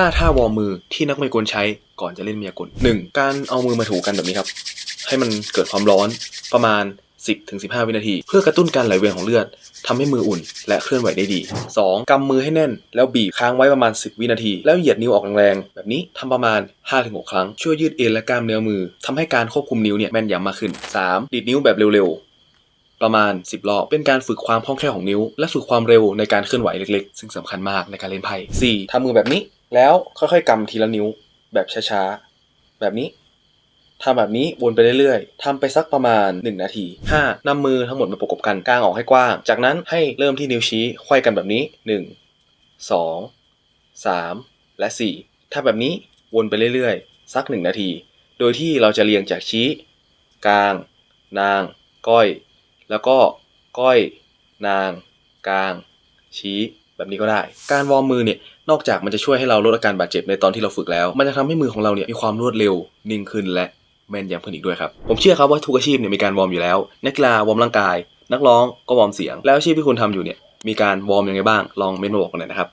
5 ท่าวอร์มมือที่นักมายากลใช้ก่อนจะเล่นมายากล 1. การเอามือมาถูกันแบบนี้ครับ ให้มันเกิดความร้อนประมาณ 10-15 วินาที เพื่อกระตุ้นการไหลเวียนของเลือดทำให้มืออุ่น และเคลื่อนไหวได้ดี 2. กำมือให้แน่น แล้วบีบค้างไว้ประมาณ 10 วินาที แล้วเหยียดนิ้วออกแรงๆแบบนี้ทำประมาณ 5-6 ครั้ง ช่วยยืดเอ็นและกล้ามเนื้อมือทำให้การควบคุมนิ้วเนี่ยแม่นยำมากขึ้น 3. ดีดนิ้วแบบเร็วๆประมาณ 10 รอบ เป็นการฝึกความคล่องแคล่วของนิ้ว และฝึกความเร็วในการเคลื่อนไหวเล็กๆ ซึ่งสำคัญมากในการเล่นไพ่ 4. ทำมือแบบนี้ แล้วค่อยๆกำทีละนิ้วแบบช้าๆ แบบนี้ทำแบบนี้วนไปเรื่อยๆ ทำไปสักประมาณ 1 นาที 5. นำมือทั้งหมดมาประกบกันกลางออกให้กว้าง จากนั้นให้เริ่มที่นิ้วชี้ไขว้กันแบบนี้ 1 2 3 และ 4 ถ้าแบบนี้วนไปเรื่อยๆ สัก 1 นาที โดยที่เราจะเรียงจากชี้ กลาง นาง ก้อย แล้วก็ก้อย นาง กลาง ชี้ แบบนี้ก็ได้ การวอร์มมือเนี่ยนอกจากมันจะช่วยให้เราลดอาการบาดเจ็บในตอนที่เราฝึกแล้ว มันจะทำให้มือของเราเนี่ยมีความรวดเร็วนิ่งขึ้นและแม่นยำขึ้นอีกด้วยครับ ผมเชื่อครับว่าทุกอาชีพเนี่ยมีการวอร์มอยู่แล้ว นักกีฬาวอร์มร่างกาย นักร้องก็วอร์มเสียง แล้วอาชีพที่คุณทำอยู่เนี่ยมีการวอร์มยังไงบ้างลองเม้นมาบอกกันหน่อยนะครับ